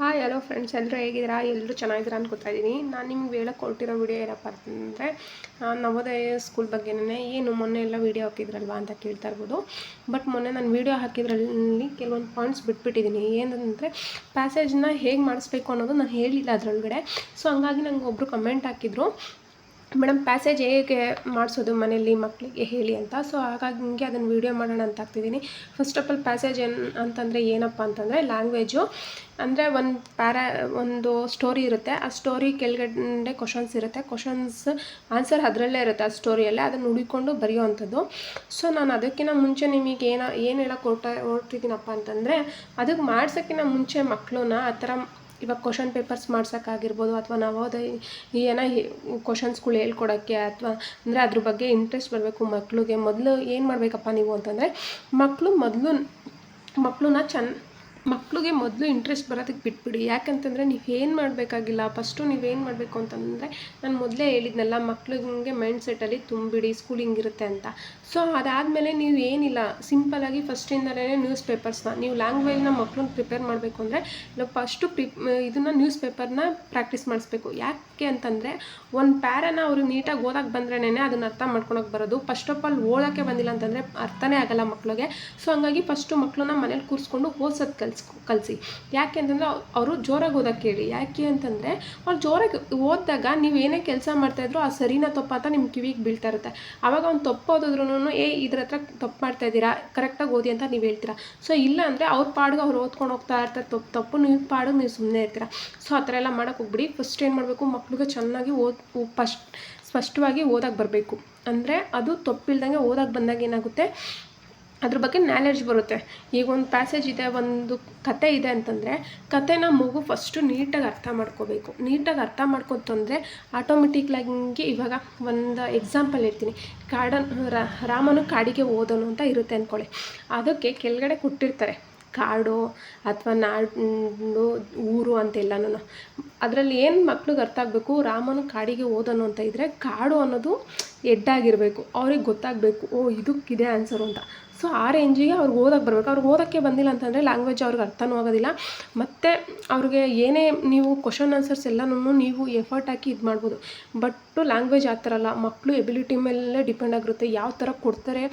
Hi hello friends ಎಲ್ಲರೂ ಹೇಗಿದ್ದೀರಾ? ಎಲ್ಲರೂ ಚೆನ್ನಾಗಿದ್ದೀರಾ ಅನ್ಕೋತಾ ಇದ್ದೀನಿ. ನಾನು ನಿಮ್ಗೆ ಹೇಳಕ್ಕೆ ಕೊಟ್ಟಿರೋ ವಿಡಿಯೋ ಏನಪ್ಪ ಅಂತಂದರೆ ನವೋದಯ ಸ್ಕೂಲ್ ಬಗ್ಗೆನೇ ಏನು ಮೊನ್ನೆ ಎಲ್ಲ ವೀಡಿಯೋ ಹಾಕಿದ್ರಲ್ವಾ ಅಂತ ಕೇಳ್ತಾ ಇರ್ಬೋದು. ಬಟ್ ಮೊನ್ನೆ ನಾನು ವೀಡಿಯೋ ಹಾಕಿದ್ರಲ್ಲಿ ಕೆಲವೊಂದು ಪಾಯಿಂಟ್ಸ್ ಬಿಟ್ಬಿಟ್ಟಿದ್ದೀನಿ. ಏನಂದರೆ ಪ್ಯಾಸೇಜ್ನ ಹೇಗೆ ಮಾಡಿಸ್ಬೇಕು ಅನ್ನೋದು ನಾನು ಹೇಳಿಲ್ಲ ಅದರೊಳಗಡೆ. ಸೊ ಹಂಗಾಗಿ ನಂಗೆ ಒಬ್ಬರು ಕಮೆಂಟ್ ಹಾಕಿದ್ರು. ಮೇಡಮ್ ಪ್ಯಾಸೇಜ್ ಹೇಗೆ ಮಾಡಿಸೋದು ಮನೇಲಿ ಮಕ್ಕಳಿಗೆ ಹೇಳಿ ಅಂತ. ಸೊ ಹಾಗಾಗಿ ನಿಮಗೆ ಅದನ್ನು ವೀಡಿಯೋ ಮಾಡೋಣ ಅಂತ ಆಗ್ತಿದ್ದೀನಿ ಫಸ್ಟ್ ಆಫ್ ಆಲ್ ಪ್ಯಾಸೇಜ್ ಏನು ಅಂತಂದರೆ ಏನಪ್ಪ ಅಂತಂದರೆ ಲ್ಯಾಂಗ್ವೇಜು ಅಂದರೆ ಒಂದು ಪ್ಯಾರ ಒಂದು ಸ್ಟೋರಿ ಇರುತ್ತೆ. ಆ ಸ್ಟೋರಿ ಕೆಳಗಡೆ ಕ್ವಶನ್ಸ್ ಇರುತ್ತೆ. ಕ್ವಶನ್ಸ್ ಆನ್ಸರ್ ಅದರಲ್ಲೇ ಇರುತ್ತೆ ಆ ಸ್ಟೋರಿಯಲ್ಲೇ ಅದನ್ನು ಹುಡುಕೊಂಡು ಬರೆಯುವಂಥದ್ದು. ಸೊ ನಾನು ಅದಕ್ಕಿಂತ ಮುಂಚೆ ನಿಮಗೆ ಏನೋ, ಏನು ಹೇಳಕ್ಕೆ ಹೊರ್ಟ, ಹೊರ್ಟಿದ್ದೀನಪ್ಪ ಅಂತಂದರೆ ಅದಕ್ಕೆ ಮಾಡ್ಸೋಕ್ಕಿಂತ ಮುಂಚೆ ಮಕ್ಕಳನ್ನ ಆ ಥರ ಇವಾಗ ಕ್ವಶನ್ ಪೇಪರ್ಸ್ ಮಾಡ್ಸೋಕ್ಕಾಗಿರ್ಬೋದು ಅಥವಾ ಅದೇ ಏನೋ ಕ್ವಶನ್ಸ್ಗಳು ಹೇಳ್ಕೊಡೋಕ್ಕೆ ಅಥವಾ ಅಂದರೆ ಅದ್ರ ಬಗ್ಗೆ ಇಂಟ್ರೆಸ್ಟ್ ಬರಬೇಕು ಮಕ್ಕಳಿಗೆ ಮೊದಲು ಏನು ಮಾಡಬೇಕಪ್ಪ ನೀವು ಅಂತಂದರೆ ಮಕ್ಕಳು ಮೊದಲು ಮಕ್ಕಳನ್ನ ಚೆನ್ನ ಮಕ್ಳಿಗೆ ಮೊದಲು ಇಂಟ್ರೆಸ್ಟ್ ಬರೋದಕ್ಕೆ ಬಿಟ್ಬಿಡಿ. ಯಾಕಂತಂದರೆ ನೀವು ಏನು ಮಾಡಬೇಕಾಗಿಲ್ಲ? ಫಸ್ಟು ನೀವೇನು ಮಾಡಬೇಕು ಅಂತಂದರೆ ನಾನು ಮೊದಲೇ ಹೇಳಿದ್ನಲ್ಲ, ಮಕ್ಳಿಗೆ ಮೈಂಡ್ ಸೆಟ್ಟಲ್ಲಿ ತುಂಬಿಡಿ ಸ್ಕೂಲ್ ಹಿಂಗಿರುತ್ತೆ ಅಂತ. ಸೊ ಅದಾದಮೇಲೆ ನೀವು ಏನಿಲ್ಲ ಸಿಂಪಲಾಗಿ ಫಸ್ಟಿಂದಲೇ ನ್ಯೂಸ್ ಪೇಪರ್ಸ್ನ ನೀವು ಲ್ಯಾಂಗ್ವೇಜ್ನ ಮಕ್ಳನ್ನ ಪ್ರಿಪೇರ್ ಮಾಡಬೇಕು ಅಂದರೆ, ನಾವು ಫಸ್ಟು ಪ್ರಿ ಇದನ್ನು ನ್ಯೂಸ್ ಪೇಪರ್ನ ಪ್ರಾಕ್ಟೀಸ್ ಮಾಡಿಸ್ಬೇಕು. ಯಾಕೆ ಅಂತಂದರೆ ಒಂದು ಪ್ಯಾರನ ಅವರು ನೀಟಾಗಿ ಓದಕ್ಕೆ ಬಂದ್ರೇ ಅದನ್ನು ಅರ್ಥ ಮಾಡ್ಕೊಳಕ್ಕೆ ಬರೋದು. ಫಸ್ಟ್ ಆಫ್ ಆಲ್ ಓದೋಕ್ಕೆ ಬಂದಿಲ್ಲ ಅಂತಂದರೆ ಅರ್ಥನೇ ಆಗಲ್ಲ ಮಕ್ಕಳಿಗೆ ಸೊ ಹಂಗಾಗಿ ಫಸ್ಟು ಮಕ್ಕಳನ್ನ ಮನೇಲಿ ಕೂರಿಸ್ಕೊಂಡು ಓದ್ಸೋದು ಕಲ್ಸ್, ಕಲಿಸಿ. ಯಾಕೆ ಅಂತಂದರೆ ಅವರು ಜೋರಾಗಿ ಓದೋಕ್ಕೆ ಹೇಳಿ. ಯಾಕೆ ಅಂತಂದರೆ ಅವ್ರು ಜೋರಾಗಿ ಓದಿದಾಗ ನೀವು ಏನೇ ಕೆಲಸ ಮಾಡ್ತಾಯಿದ್ರು ಆ ಸರಿನ ತಪ್ಪ ಅಂತ ನಿಮ್ಮ ಕಿವಿಗೆ ಬೀಳ್ತಾ ಇರುತ್ತೆ. ಆವಾಗ ಅವ್ನು ತಪ್ಪು ಓದಿದ್ರು ಏ, ಇದ್ರ ಹತ್ರ ತಪ್ಪು ಮಾಡ್ತಾ ಇದ್ದೀರಾ? ಕರೆಕ್ಟಾಗಿ ಓದಿ ಅಂತ ನೀವು ಹೇಳ್ತೀರಾ? ಸೊ ಇಲ್ಲ ಅಂದರೆ ಅವ್ರ ಪಾಡಿಗೆ ಅವ್ರು ಓದ್ಕೊಂಡು ಹೋಗ್ತಾ ಇರ್ತಾರೆ. ತಪ್ಪು ತಪ್ಪು ನೀವು ಪಾಡಿಗೆ ನೀವು ಸುಮ್ಮನೆ ಇರ್ತೀರಾ? ಸೊ ಆ ಥರ ಎಲ್ಲ ಮಾಡೋಕ್ಕೆ ಹೋಗ್ಬಿಡಿ. ಫಸ್ಟ್ ಏನು ಮಾಡಬೇಕು ಮಕ್ಳಿಗೆ ಚೆನ್ನಾಗಿ ಓದ್ ಫಸ್ಟ್ ಸ್ಪಷ್ಟವಾಗಿ ಓದಕ್ಕೆ ಬರಬೇಕು. ಅಂದರೆ ಅದು ತಪ್ಪಿಲ್ದಂಗೆ ಓದಕ್ಕೆ ಬಂದಾಗ ಏನಾಗುತ್ತೆ? ಅದ್ರ ಬಗ್ಗೆ ನಾಲೆಡ್ಜ್ ಬರುತ್ತೆ. ಈಗ ಒಂದು ಪ್ಯಾಸೇಜ್ ಇದೆ, ಒಂದು ಕತೆ ಇದೆ ಅಂತಂದರೆ, ಕತೆನ ಮಗು ಫಸ್ಟು ನೀಟಾಗಿ ಅರ್ಥ ಮಾಡ್ಕೋಬೇಕು. ನೀಟಾಗಿ ಅರ್ಥ ಮಾಡ್ಕೊತಂದರೆ ಆಟೋಮೆಟಿಕ್ಲಾಗಿ ಇವಾಗ ಒಂದು ಎಕ್ಸಾಂಪಲ್ ಹೇಳ್ತೀನಿ. ಕಾಡನ್ ರಾಮನು ಕಾಡಿಗೆ ಓದೋನು ಅಂತ ಇರುತ್ತೆ ಅಂದ್ಕೊಳ್ಳಿ ಅದಕ್ಕೆ ಕೆಳಗಡೆ ಕೊಟ್ಟಿರ್ತಾರೆ. ಕಾಡು ಅಥವಾ ನಾಡು, ಊರು ಅಂತೆಲ್ಲನೂ. ಅದರಲ್ಲಿ ಏನು ಮಕ್ಳಿಗೆ ಅರ್ಥ ಆಗಬೇಕು? ರಾಮನು ಕಾಡಿಗೆ ಹೋದನು ಅಂತ ಇದ್ದರೆ ಕಾಡು ಅನ್ನೋದು ಎಡ್ಡಾಗಿರಬೇಕು. ಅವ್ರಿಗೆ ಗೊತ್ತಾಗಬೇಕು, ಓ, ಇದಕ್ಕಿದೆ ಆನ್ಸರು ಅಂತ. ಸೊ ಆ ರೇಂಜಿಗೆ ಅವ್ರಿಗೆ ಓದಕ್ಕೆ ಬರಬೇಕು. ಅವ್ರಿಗೆ ಓದೋಕ್ಕೆ ಬಂದಿಲ್ಲ ಅಂತಂದರೆ ಲ್ಯಾಂಗ್ವೇಜ್ ಅವ್ರಿಗೆ ಅರ್ಥನೂ ಆಗೋದಿಲ್ಲ. ಮತ್ತು ಅವ್ರಿಗೆ ಏನೇ ನೀವು ಕ್ವಶನ್ ಆನ್ಸರ್ಸ್ ಎಲ್ಲನೂ ನೀವು ಎಫರ್ಟ್ ಹಾಕಿ ಇದು ಮಾಡ್ಬೋದು. ಬಟ್ಟು ಲ್ಯಾಂಗ್ವೇಜ್ ಆ ಥರ ಅಲ್ಲ. ಮಕ್ಕಳು ಎಬಿಲಿಟಿ ಮೇಲೆ ಡಿಪೆಂಡ್ ಆಗಿರುತ್ತೆ. ಯಾವ ಥರ ಕೊಡ್ತಾರೆ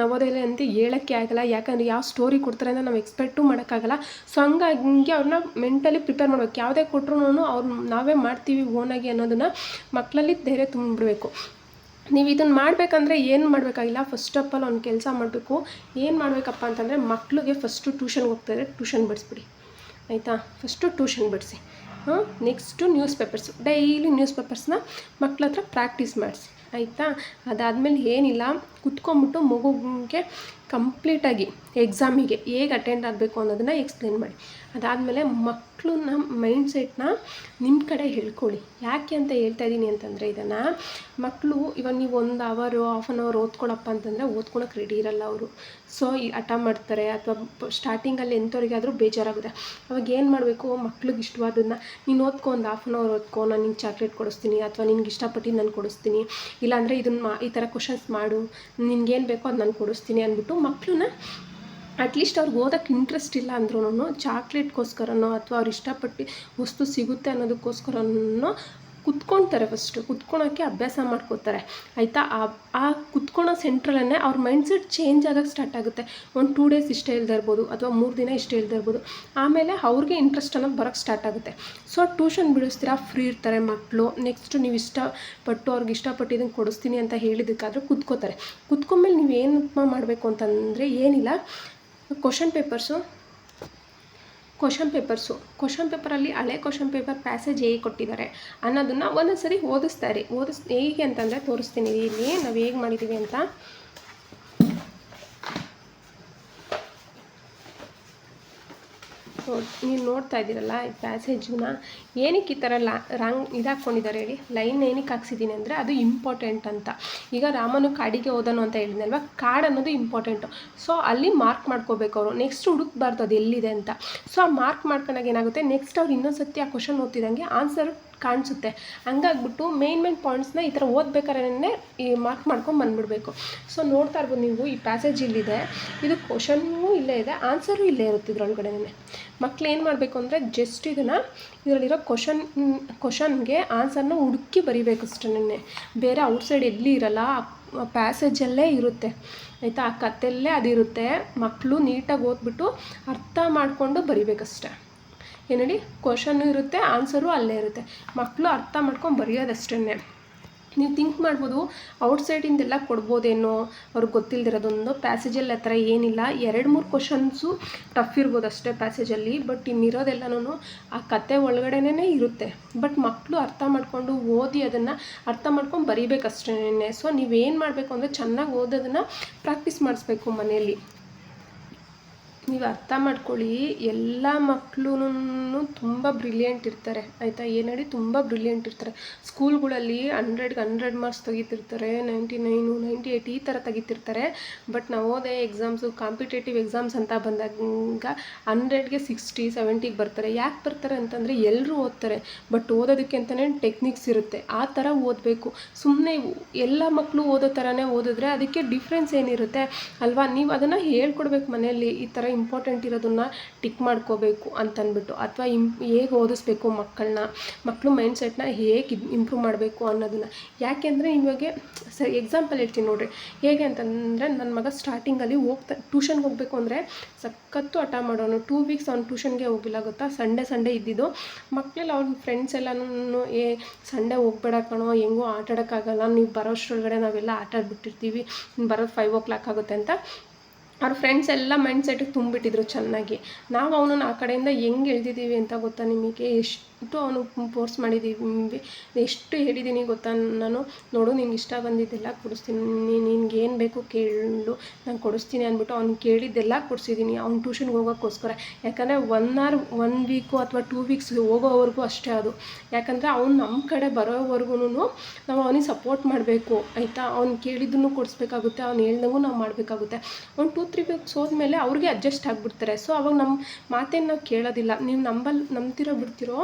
ನವೋದಯ ಅಂತ ಹೇಳೋಕ್ಕೆ ಆಗಲ್ಲ. ಯಾಕಂದರೆ ಯಾವ ಸ್ಟೋರಿ ಕೊಡ್ತಾರೆ ಅಂತ ನಾವು ಎಕ್ಸ್ಪೆಕ್ಟು ಮಾಡೋಕ್ಕಾಗಲ್ಲ ಸೊ ಹಂಗಾಗಿ ಅವ್ರನ್ನ ಮೆಂಟಲಿ ಪ್ರಿಪೇರ್ ಮಾಡ್ಬೇಕು. ಯಾವುದೇ ಕೊಟ್ಟರು ಅವ್ರು ನಾವೇ ಮಾಡ್ತೀವಿ ಓನಾಗಿ ಅನ್ನೋದನ್ನು ಮಕ್ಕಳಲ್ಲಿ ಧೈರ್ಯ ತುಂಬಿಡ್ಬೇಕು ನೀವು ಇದನ್ನು ಮಾಡಬೇಕಂದ್ರೆ ಏನು ಮಾಡಬೇಕಾಗಿಲ್ಲ. ಫಸ್ಟ್ ಆಫ್ ಆಲ್ ಒಂದು ಕೆಲಸ ಮಾಡಬೇಕು. ಏನು ಮಾಡಬೇಕಪ್ಪ ಅಂತಂದರೆ ಮಕ್ಕಳಿಗೆ ಫಸ್ಟು ಟ್ಯೂಷನ್ಗೆ ಹೋಗ್ತಾಯಿದ್ರೆ ಟ್ಯೂಷನ್ ಬಿಡಿಸ್ಬಿಡಿ. ಆಯಿತಾ? ಫಸ್ಟು ಟ್ಯೂಷನ್ ಬಿಡಿಸಿ. ಹಾಂ? Next news papers daily news ಪೇಪರ್ಸ್ನ ಮಕ್ಳ ಹತ್ರ ಪ್ರಾಕ್ಟೀಸ್ ಮಾಡಿಸಿ. ಆಯಿತಾ? ಅದಾದಮೇಲೆ ಏನಿಲ್ಲ. ಕುತ್ಕೊಂಬಿಟ್ಟು ಮಗುಗೆ ಕಂಪ್ಲೀಟಾಗಿ ಎಕ್ಸಾಮಿಗೆ ಹೇಗೆ ಅಟೆಂಡ್ ಆಗಬೇಕು ಅನ್ನೋದನ್ನು ಎಕ್ಸ್ಪ್ಲೇನ್ ಮಾಡಿ. ಅದಾದಮೇಲೆ ಮಕ್ಕಳನ್ನ ಮೈಂಡ್ ಸೆಟ್ನ ನಿಮ್ಮ ಕಡೆ ಹೇಳ್ಕೊಳ್ಳಿ. ಯಾಕೆ ಅಂತ ಹೇಳ್ತಾ ಇದ್ದೀನಿ ಅಂತಂದರೆ ಇದನ್ನು ಮಕ್ಕಳು ಇವಾಗ ನೀವು ಒಂದು ಅವರು ಹಾಫ್ ಆನ್ ಅವರ್ ಓದ್ಕೊಳಪ್ಪ ಅಂತಂದರೆ ಓದ್ಕೊಳಕ್ಕೆ ರೆಡಿ ಇರಲ್ಲ ಅವರು. ಸೊ ಈ ಹಠ ಮಾಡ್ತಾರೆ ಅಥವಾ ಸ್ಟಾರ್ಟಿಂಗಲ್ಲಿ ಎಂಥವ್ರಿಗಾದರೂ ಬೇಜಾರಾಗುತ್ತೆ. ಅವಾಗ ಏನು ಮಾಡಬೇಕು? ಮಕ್ಳಿಗೆ ಇಷ್ಟವಾದನ್ನ ನೀನು ಓದ್ಕೊ, ಒಂದು ಹಾಫ್ ಆನ್ ಅವರ್ ಓದ್ಕೊ, ನಾನು ನಿಂಗೆ ಚಾಕ್ಲೇಟ್ ಕೊಡಿಸ್ತೀನಿ ಅಥವಾ ನಿನ್ಗೆ ಇಷ್ಟಪಟ್ಟು ನಾನು ಕೊಡಿಸ್ತೀನಿ. ಇಲ್ಲಾಂದರೆ ಇದನ್ನು ಮಾ ಈ ಥರ ಕ್ವಶನ್ಸ್ ಮಾಡು. ನಿನ್ಗೇನು ಬೇಕೋ ಅದು ನಾನು ಕೊಡಿಸ್ತೀನಿ ಅಂದ್ಬಿಟ್ಟು ಮಕ್ಕಳನ್ನ ಅಟ್ಲೀಸ್ಟ್ ಅವ್ರಿಗೆ ಓದೋಕ್ಕೆ ಇಂಟ್ರೆಸ್ಟ್ ಇಲ್ಲ ಅಂದ್ರೂ ಚಾಕ್ಲೇಟ್ಗೋಸ್ಕರನೋ ಅಥವಾ ಅವ್ರು ಇಷ್ಟಪಟ್ಟು ವಸ್ತು ಸಿಗುತ್ತೆ ಅನ್ನೋದಕ್ಕೋಸ್ಕರನೋ ಕುತ್ಕೊಳ್ತಾರೆ ಫಸ್ಟು ಕುತ್ಕೊಳೋಕ್ಕೆ ಅಭ್ಯಾಸ ಮಾಡ್ಕೋತಾರೆ. ಆಯಿತಾ? ಆ ಕುತ್ಕೊಳೋ ಸೆಂಟ್ರಲ್ಲೇ ಅವ್ರ ಮೈಂಡ್ ಸೆಟ್ ಚೇಂಜ್ ಆಗೋಕ್ಕೆ ಸ್ಟಾರ್ಟ್ ಆಗುತ್ತೆ. ಒಂದು ಟೂ ಡೇಸ್ ಇಷ್ಟ ಇಲ್ಲದೆ ಇರ್ಬೋದು ಅಥವಾ ಮೂರು ದಿನ ಇಷ್ಟ ಇಲ್ಲದೆ ಇರ್ಬೋದು. ಆಮೇಲೆ ಅವ್ರಿಗೆ ಇಂಟ್ರೆಸ್ಟ್ ಅನ್ನೋದು ಬರೋಕ್ಕೆ ಸ್ಟಾರ್ಟ್ ಆಗುತ್ತೆ. So tuition ಬಿಡಿಸ್ತೀರಾ? ಫ್ರೀ ಇರ್ತಾರೆ ಮಕ್ಕಳು ನೆಕ್ಸ್ಟ್ ನೀವು ಇಷ್ಟಪಟ್ಟು ಅವ್ರಿಗೆ ಇಷ್ಟಪಟ್ಟು ಇದನ್ನು ಕೊಡಿಸ್ತೀನಿ ಅಂತ ಹೇಳಿದ್ದಕ್ಕಾದರೂ ಕುತ್ಕೋತಾರೆ. ಕುತ್ಕೊಂಡ್ಮೇಲೆ ನೀವು ಏನು ಮಾಡಬೇಕು ಅಂತಂದರೆ ಏನಿಲ್ಲ. Question papers question papers question ಪೇಪರಲ್ಲಿ ಹಳೆ ಕ್ವಶನ್ ಪೇಪರ್ ಪ್ಯಾಸೇಜ್ ಹೇಗೆ ಕೊಟ್ಟಿದ್ದಾರೆ ಅನ್ನೋದನ್ನು ಒಂದೊಂದು ಸರಿ ಓದಿಸ್ತಾರೆ ಓದಿಸ್ ಹೇಗೆ ಅಂತಂದರೆ ತೋರಿಸ್ತೀನಿ. ಇಲ್ಲಿ ನಾವು ಹೇಗೆ ಮಾಡಿದ್ದೀವಿ ಅಂತ. ನೀವು ನೋಡ್ತಾ ಇದ್ದೀರಲ್ಲ ಈ ಪ್ಯಾಸೇಜನ್ನ ಏನಕ್ಕೆ ಈ ಥರ ಲಾ, ರಾಂಗ್ ಇದಾಕೊಂಡಿದ್ದಾರೆ ಹೇಳಿ? ಲೈನ್ ಏನಕ್ಕೆ ಹಾಕ್ಸಿದ್ದೀನಿ ಅಂದರೆ ಅದು ಇಂಪಾರ್ಟೆಂಟ್ ಅಂತ. ಈಗ ರಾಮನು ಕಾಡಿಗೆ ಹೋದನು ಅಂತ ಹೇಳಿದ್ನಲ್ವ? ಕಾಡು ಅನ್ನೋದು ಇಂಪಾರ್ಟೆಂಟು. ಸೊ ಅಲ್ಲಿ ಮಾರ್ಕ್ ಮಾಡ್ಕೋಬೇಕು ಅವರು. ನೆಕ್ಸ್ಟ್ ಹುಡುಕ್ಬಾರ್ದು ಅದು ಎಲ್ಲಿದೆ ಅಂತ. ಸೊ ಆ ಮಾರ್ಕ್ ಮಾಡ್ಕೊಂಡಾಗ ಏನಾಗುತ್ತೆ? ನೆಕ್ಸ್ಟ್ ಅವ್ರು ಇನ್ನೊಂದು ಸತಿ ಆ ಕ್ವಶನ್ ಓದ್ತಿದ್ದಂಗೆ ಆನ್ಸರ್ ಕಾಣಿಸುತ್ತೆ. ಹಂಗಾಗ್ಬಿಟ್ಟು ಮೇನ್ ಮೇನ್ ಪಾಯಿಂಟ್ಸ್ನ ಈ ಥರ ಓದ್ಬೇಕಾದ್ರೆ ಈ ಮಾರ್ಕ್ ಮಾಡ್ಕೊಂಡು ಬಂದ್ಬಿಡಬೇಕು. ಸೊ ನೋಡ್ತಾ ಇರ್ಬೋದು ನೀವು ಈ ಪ್ಯಾಸೇಜ್ ಇಲ್ಲಿದೆ. ಇದು ಕ್ವಶನ್ನೂ ಇಲ್ಲೇ ಇದೆ ಆನ್ಸರು ಇಲ್ಲೇ ಇರುತ್ತೆ ಇದ್ರೊಳಗಡೆ ಮಕ್ಳು ಏನು ಮಾಡಬೇಕು ಅಂದರೆ ಜಸ್ಟ್ ಇದನ್ನು ಇದರಲ್ಲಿರೋ ಕ್ವಶನ್ ಕ್ವಶನ್ಗೆ ಆನ್ಸರ್ನ ಹುಡುಕಿ ಬರಿಬೇಕು ಅಷ್ಟೇ ಬೇರೆ ಔಟ್ಸೈಡ್ ಎಲ್ಲಿ ಇರಲ್ಲ ಪ್ಯಾಸೇಜಲ್ಲೇ ಇರುತ್ತೆ. ಆಯಿತಾ? ಆ ಕಥೆಯಲ್ಲೇ ಅದಿರುತ್ತೆ. ಮಕ್ಕಳು ನೀಟಾಗಿ ಓದ್ಬಿಟ್ಟು ಅರ್ಥ ಮಾಡಿಕೊಂಡು ಬರಿಬೇಕಷ್ಟೆ. ಏನು ಹೇಳಿ ಕ್ವಶನ್ನು ಇರುತ್ತೆ ಆನ್ಸರು ಅಲ್ಲೇ ಇರುತ್ತೆ. ಮಕ್ಕಳು ಅರ್ಥ ಮಾಡ್ಕೊಂಡು ಬರೆಯೋದಷ್ಟೇ ನೀವು ಥಿಂಕ್ ಮಾಡ್ಬೋದು ಔಟ್ಸೈಡಿಂದೆಲ್ಲ ಕೊಡ್ಬೋದೇನೋ, ಅವ್ರಿಗೆ ಗೊತ್ತಿಲ್ಲದಿರೋದೊಂದು ಪ್ಯಾಸೇಜಲ್ಲಿ ಆ ಥರ ಏನಿಲ್ಲ. ಎರಡು ಮೂರು ಕ್ವಶನ್ಸು ಟಫ್ ಇರ್ಬೋದು ಅಷ್ಟೇ ಪ್ಯಾಸೇಜಲ್ಲಿ ಬಟ್ ಇನ್ನಿರೋದೆಲ್ಲನೂ ಆ ಕತೆ ಒಳಗಡೆನೇ ಇರುತ್ತೆ. ಬಟ್ ಮಕ್ಕಳು ಅರ್ಥ ಮಾಡ್ಕೊಂಡು ಓದಿ ಅದನ್ನು ಅರ್ಥ ಮಾಡ್ಕೊಂಡು ಬರೀಬೇಕಷ್ಟೇ ಸೊ ನೀವೇನು ಮಾಡಬೇಕು ಅಂದರೆ ಚೆನ್ನಾಗಿ ಓದೋದನ್ನು ಪ್ರಾಕ್ಟೀಸ್ ಮಾಡಿಸ್ಬೇಕು ಮನೆಯಲ್ಲಿ ನೀವು ಅರ್ಥ ಮಾಡ್ಕೊಳ್ಳಿ, ಎಲ್ಲ ಮಕ್ಕಳೂ ತುಂಬ ಬ್ರಿಲಿಯಂಟ್ ಇರ್ತಾರೆ, ಆಯಿತಾ? ಏನು ಹೇಳಿ ತುಂಬ ಬ್ರಿಲಿಯಂಟ್ ಇರ್ತಾರೆ. ಸ್ಕೂಲ್ಗಳಲ್ಲಿ ಹಂಡ್ರೆಡ್ಗೆ ಹಂಡ್ರೆಡ್ ಮಾರ್ಕ್ಸ್ ತೆಗಿತಿರ್ತಾರೆ ನೈಂಟಿ ನೈನು ನೈಂಟಿ ಏಯ್ಟ್ ಈ ಥರ ತೆಗಿತಿರ್ತಾರೆ. But Navodaya exams competitive exams ಅಂತ ಬಂದಾಗ ಹಂಡ್ರೆಡ್ಗೆ ಸಿಕ್ಸ್ಟಿ ಸೆವೆಂಟಿಗೆ ಬರ್ತಾರೆ. ಯಾಕೆ ಬರ್ತಾರೆ ಅಂತಂದರೆ ಎಲ್ಲರೂ ಓದ್ತಾರೆ, ಬಟ್ ಓದೋದಕ್ಕೆ ಅಂತಲೇ ಟೆಕ್ನಿಕ್ಸ್ ಇರುತ್ತೆ. ಆ ಥರ ಓದಬೇಕು. ಸುಮ್ಮನೆ ಎಲ್ಲ ಮಕ್ಕಳು ಓದೋ ಥರನೇ ಓದಿದ್ರೆ ಅದಕ್ಕೆ ಡಿಫ್ರೆನ್ಸ್ ಏನಿರುತ್ತೆ? ಅಲ್ವಾ? ನೀವು ಅದನ್ನು ಹೇಳ್ಕೊಡ್ಬೇಕು ಮನೆಯಲ್ಲಿ, ಈ ಥರ ಇಂಪಾರ್ಟೆಂಟ್ ಇರೋದನ್ನ ಟಿಕ್ ಮಾಡ್ಕೋಬೇಕು ಅಂತಂದ್ಬಿಟ್ಟು ಅಥವಾ ಇಂ ಹೇಗೆ ಓದಿಸ್ಬೇಕು ಮಕ್ಕಳನ್ನ ಮಕ್ಕಳು ಮೈಂಡ್ ಸೆಟ್ನ ಹೇಗೆ ಇಂಪ್ರೂವ್ ಮಾಡಬೇಕು ಅನ್ನೋದನ್ನು. ಯಾಕೆಂದರೆ ಇವಾಗ, ಸರಿ ಎಕ್ಸಾಂಪಲ್ ಹೇಳ್ತೀನಿ ನೋಡಿರಿ. ಹೇಗೆ ಅಂತಂದರೆ ನನ್ನ ಮಗ ಸ್ಟಾರ್ಟಿಂಗಲ್ಲಿ ಹೋಗ್ತಾ ಟ್ಯೂಷನ್ಗೆ ಹೋಗಬೇಕು ಅಂದರೆ ಸಖತ್ತು ಹಠ ಮಾಡೋನು. ಟೂ ವೀಕ್ಸ್ ಅವ್ನು ಟ್ಯೂಷನ್ಗೆ ಹೋಗಿಲ್ಲ ಗೊತ್ತಾ? ಸಂಡೇ ಸಂಡೇ ಇದ್ದಿದ್ದು. ಮಕ್ಕಳೆಲ್ಲ ಅವ್ನ ಫ್ರೆಂಡ್ಸ್ ಎಲ್ಲನೂ ಏ, ಸಂಡೇ ಹೋಗ್ಬೇಡ ಕಣೋ, ಹೆಂಗೋ ಆಟಾಡೋಕ್ಕಾಗಲ್ಲ. ನೀವು ಬರೋಷ್ಟರೊಳಗಡೆ ನಾವೆಲ್ಲ ಆಟ ಆಡ್ಬಿಟ್ಟಿರ್ತೀವಿ ಬರೋದು ಫೈವ್ ಓ ಕ್ಲಾಕ್ ಆಗುತ್ತೆ ಅಂತ ಅವ್ರ ಫ್ರೆಂಡ್ಸ್ ಎಲ್ಲ ಮೈಂಡ್ ಸೆಟ್ಟಿಗೆ ತುಂಬಿಟ್ಟಿದ್ರು ಚೆನ್ನಾಗಿ. ನಾವು ಅವನನ್ನು ಆ ಕಡೆಯಿಂದ ಹೆಂಗೆ ಎಳ್ದಿದ್ದೀವಿ ಅಂತ ಗೊತ್ತಾ ನಿಮಗೆ? ಎಷ್ಟು ಅವನು ಫೋರ್ಸ್ ಮಾಡಿದ್ದೀವಿ ಎಷ್ಟು ಹೇಳಿದ್ದೀನಿ ಗೊತ್ತಾ? ನಾನು ನೋಡು ನಿಂಗೆ ಇಷ್ಟ ಬಂದಿದ್ದೆಲ್ಲ ಕೊಡಿಸ್ತೀನಿ. ನಿನ್ಗೆ ಏನು ಬೇಕು ಕೇಳು. ನಾನು ಕೊಡಿಸ್ತೀನಿ ಅಂದ್ಬಿಟ್ಟು ಅವ್ನು ಕೇಳಿದ್ದೆಲ್ಲ ಕೊಡಿಸಿದ್ದೀನಿ ಅವ್ನು ಟ್ಯೂಷನ್ಗೆ ಹೋಗೋಕ್ಕೋಸ್ಕರ. ಯಾಕಂದರೆ ಒನ್ ಅವರ್ ಒನ್ ವೀಕು ಅಥವಾ ಟೂ ವೀಕ್ಸ್ ಹೋಗೋವರೆಗೂ ಅಷ್ಟೇ ಅದು. ಯಾಕಂದರೆ ಅವ್ನು ನಮ್ಮ ಕಡೆ ಬರೋವರೆಗೂ ನಾವು ಅವನಿಗೆ ಸಪೋರ್ಟ್ ಮಾಡಬೇಕು, ಆಯಿತಾ? ಅವ್ನು ಕೇಳಿದ್ದನ್ನು ಕೊಡಿಸ್ಬೇಕಾಗುತ್ತೆ, ಅವ್ನು ಹೇಳ್ದಂಗೂ ನಾವು ಮಾಡಬೇಕಾಗುತ್ತೆ. ಅವ್ನು ಟೂ ತ್ರೀ ವೀಕ್ಸ್ ಹೋದ್ಮೇಲೆ ಅವ್ರಿಗೆ ಅಡ್ಜಸ್ಟ್ ಆಗಿಬಿಡ್ತಾರೆ. ಸೊ ಅವಾಗ ನಮ್ಮ ಮಾತೇನು ನಾವು ಕೇಳೋದಿಲ್ಲ. ನೀವು ನಂಬಲ್, ನಂಬ್ತಿರೋ, ಬಿಡ್ತಿರೋ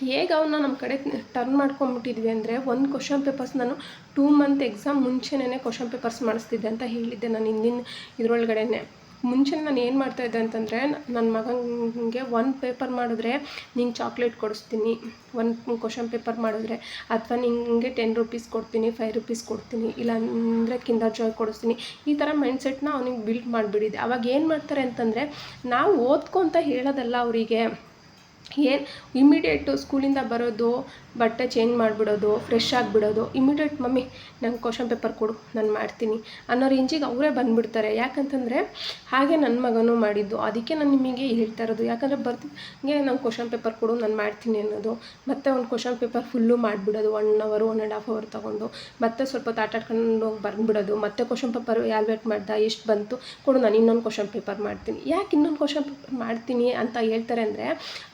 ಹೇಗೆ ಅವನ್ನ ನಮ್ಮ ಕಡೆ ಟರ್ನ್ ಮಾಡ್ಕೊಂಬಿಟ್ಟಿದ್ವಿ ಅಂದರೆ ಒಂದು ಕ್ವಶನ್ ಪೇಪರ್ಸ್ ನಾನು ಟೂ ಮಂತ್ ಎಕ್ಸಾಮ್ ಮುಂಚೆನೇ ಕ್ವಶನ್ ಪೇಪರ್ಸ್ ಮಾಡಿಸ್ತಿದ್ದೆ ಅಂತ ಹೇಳಿದ್ದೆ ನಾನು ಹಿಂದಿನ ಇದರೊಳಗಡೆನೆ. ಮುಂಚೆ ನಾನು ಏನು ಮಾಡ್ತಾಯಿದ್ದೆ ಅಂತಂದರೆ ನನ್ನ ಮಗನಿಗೆ ಒಂದು ಪೇಪರ್ ಮಾಡಿದ್ರೆ ನಿಂಗೆ ಚಾಕ್ಲೇಟ್ ಕೊಡಿಸ್ತೀನಿ. ಒಂದು ಕ್ವಶನ್ ಪೇಪರ್ ಮಾಡಿದ್ರೆ ಅಥವಾ ನಿಂಗೆ ಟೆನ್ ರುಪೀಸ್ ಕೊಡ್ತೀನಿ ಫೈವ್ ರುಪೀಸ್ ಕೊಡ್ತೀನಿ ಇಲ್ಲ ಅಂದರೆ ಕಿಂಡರ್ ಜಾಯ್ ಕೊಡಿಸ್ತೀನಿ. ಈ ಥರ ಮೈಂಡ್ಸೆಟ್ನ ಅವ್ನಿಗೆ ಬಿಲ್ಡ್ ಮಾಡಿಬಿಡಿದೆ ಅವಾಗ ಏನು ಮಾಡ್ತಾರೆ ಅಂತಂದರೆ ನಾವು ಓದ್ಕೊಂತ ಹೇಳೋದಲ್ಲ ಅವರಿಗೆ ಏನು ಇಮಿಡಿಯೇಟು ಸ್ಕೂಲಿಂದ ಬರೋದು, ಬಟ್ಟೆ ಚೇಂಜ್ ಮಾಡಿಬಿಡೋದು ಫ್ರೆಶ್ ಆಗಿಬಿಡೋದು ಇಮಿಡಿಯೇಟ್ ಮಮ್ಮಿ ನಂಗೆ ಕ್ವಶನ್ ಪೇಪರ್ ಕೊಡು, ನಾನು ಮಾಡ್ತೀನಿ ಅನ್ನೋ ರೇಂಜಿಗೆ ಅವರೇ ಬಂದುಬಿಡ್ತಾರೆ. ಯಾಕಂತಂದರೆ ಹಾಗೆ ನನ್ನ ಮಗನೂ ಮಾಡಿದ್ದು. ಅದಕ್ಕೆ ನಾನು ನಿಮಗೆ ಹೇಳ್ತಾ ಇರೋದು. ಯಾಕಂದರೆ ಬರ್ತಿಗೆ ನಂಗೆ ಕ್ವಶನ್ ಪೇಪರ್ ಕೊಡು, ನಾನು ಮಾಡ್ತೀನಿ ಅನ್ನೋದು. ಮತ್ತು ಒಂದು question paper full ಮಾಡಿಬಿಡೋದು. One hour one and half hour ತೊಗೊಂಡು ಮತ್ತೆ ಸ್ವಲ್ಪ ಹೊತ್ತು ಹೋಗಿ ಬಂದುಬಿಡೋದು. ಮತ್ತೆ ಕ್ವಶನ್ ಪೇಪರ್ ಯಾಲ್ವೇಟ್ ಮಾಡ್ದ, ಎಷ್ಟು ಬಂತು, ಕೊಡು, ನಾನು ಇನ್ನೊಂದು ಕ್ವಶನ್ ಪೇಪರ್ ಮಾಡ್ತೀನಿ. ಯಾಕೆ ಇನ್ನೊಂದು ಕ್ವಶನ್ ಪೇಪರ್ ಮಾಡ್ತೀನಿ ಅಂತ ಹೇಳ್ತಾರೆ ಅಂದರೆ